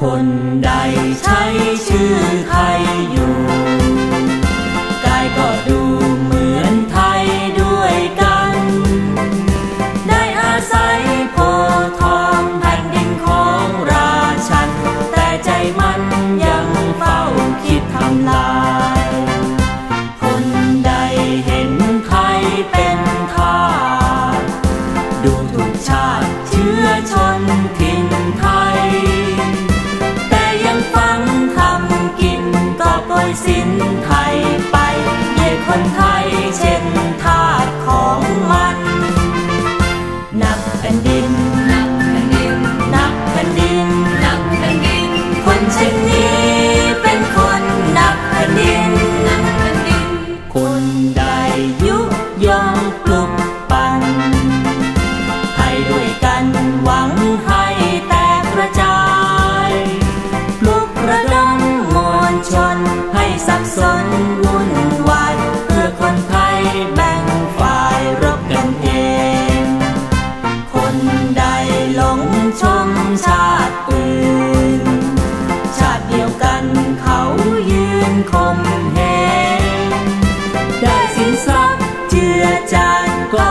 คนใดใช้ชื่อไทยอยู่ กายก็ดูเหมือนไทยด้วยกัน ได้อาศัยโพทองแผ่นดินของราชัน แต่ใจมันยังเฝ้าคิดทำลาย คนใดเห็นไทยเป็นทาดูทุกชาติเชื้อชน ไทยไปเยียคนไทยเช่นทาสของมัน นับเป็นดิน สับสนวุ่นวายเพื่อคนไทยแบ่งฝ่ายรบกันเอง คนใดหลงชมชาติอื่น ชาติเดียวกันเขายืนคมเหงได้สินทรัพย์เจือจานก็